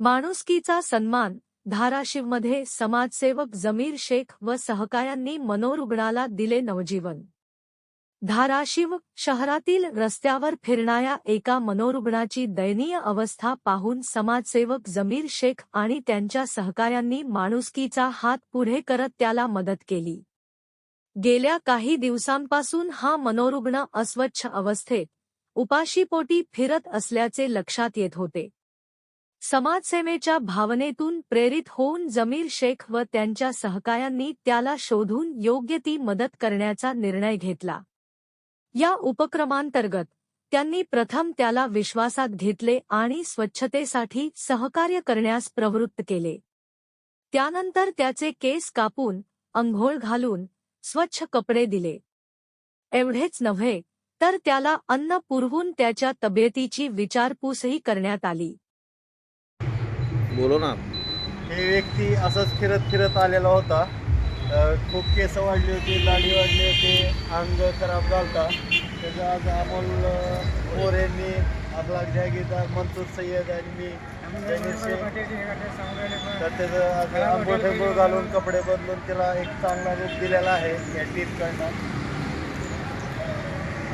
माणुसकीचा सन्मान धाराशिवमध्ये समाजसेवक जमीर शेख व सहकायांनी मनोरुग्णाला दिले नवजीवन. धाराशिव शहरातील रस्त्यावर फिरणाऱ्या एका मनोरुग्णाची दयनीय अवस्था पाहून समाजसेवक जमीर शेख आणि त्यांच्या सहकाऱ्यांनी माणुसकीचा हात पुढे करत त्याला मदत केली. गेल्या काही दिवसांपासून हा मनोरुग्ण अस्वच्छ अवस्थेत उपाशीपोटी फिरत असल्याचे लक्षात येत होते. समाजसेवेच्या भावनेतून प्रेरित होऊन जमीर शेख व त्यांच्या सहकायांनी त्याला शोधून योग्य ती मदत करण्याचा निर्णय घेतला. या उपक्रमांतर्गत त्यांनी प्रथम त्याला विश्वासात घेतले आणि स्वच्छतेसाठी सहकार्य करण्यास प्रवृत्त केले. त्यानंतर त्याचे केस कापून अंघोळ घालून स्वच्छ कपडे दिले. एवढेच नव्हे तर त्याला अन्न पुरवून त्याच्या तब्येतीची विचारपूसही करण्यात आली. बोलो ना. हे व्यक्ती असंच फिरत फिरत आलेला होता. अ, खूप केस वाढली होती दाढी वाढली होती अंग खराब झालता. त्याचा आज अमोल अ, मोरेंनी अबलाग जॅगीदा मनसूर सय्यद आणि मी त्यांनी तर त्याचं आज आंघोळ घालून कपडे बदलून त्याला एक चांगला रूप दिलेला आहे या टीमकडनं